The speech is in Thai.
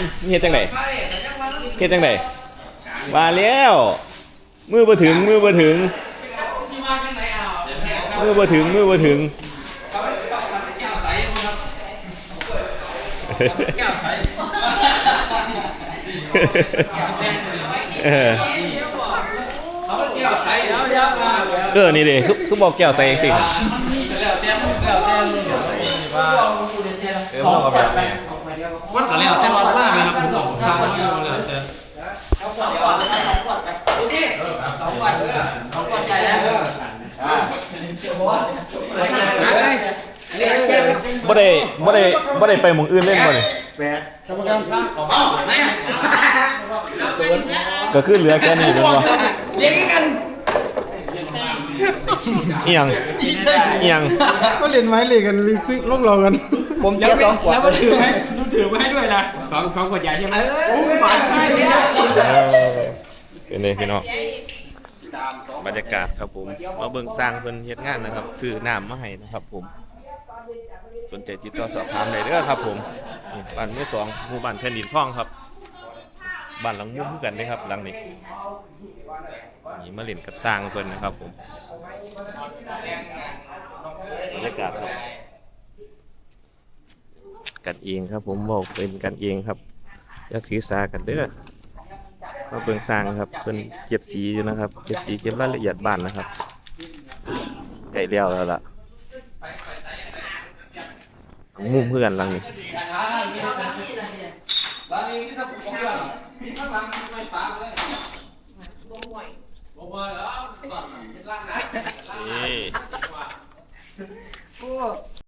มันเฮ็ดจังไดเฮ็ดจังไดมาแล้วมือบ่ถึงมือบ่ถึงมือบ่ถึงมือบ่ถึงเออเออนี่ดิคือคือบอกแก้วใส่สิเออมันต้องเอาแบบนี้ มันก็แล้วแต่ว่าว่าไหมครับผมบอกทางมันอยู่แล้วแต่บ่ได้บ่ได้บ่ได้ไปหมองอื่นเล่นบ่นี่ก็คือเหลือแค่นี้แม่นบ่เลี้ยงกันเอียังอียงก็เรียนไว้เลยกันซื้อลงเรากัน ผมเชียร์สองขวดแล้วมันถือไหม ถือมาให้ด้วยนะสองสองขวดใหญ่ใช่ไหมโอ้ยหวานใช่เออเป็นไงพี่น้องบรรยากาศครับผมมาเบิ่งสร้างเพิ่นเฮ็ดงานนะครับซื้อน้ำมาให้นะครับผม สนใจติดต่อสอบถามได้เด้อครับผมนี่บ้านมือสองหมู่บ้านแผ่นดินทองครับบ้านหลังมุมคือกันเด้ครับหลังนี้นี่มาเล่นกับสร้างเพิ่นนะครับผมบรรยากาศครับ กันเองครับผมบอกเป็นกันเองครับอย่าถือสากันเด้อมาเบิ่งสร้างครับเพิ่นเก็บสีอยู่นะครับเก็บสีเก็บรายละเอียดบ้านนะครับใกล้แล้วแล้วล่ะมุมเพื่อนหลังนี้ร้านนี้ที่ทำของเพื่อนที่ข้างหลังไม่ฟ้าเลยลงมาแล้วก่อนเป็นร่างนะนี่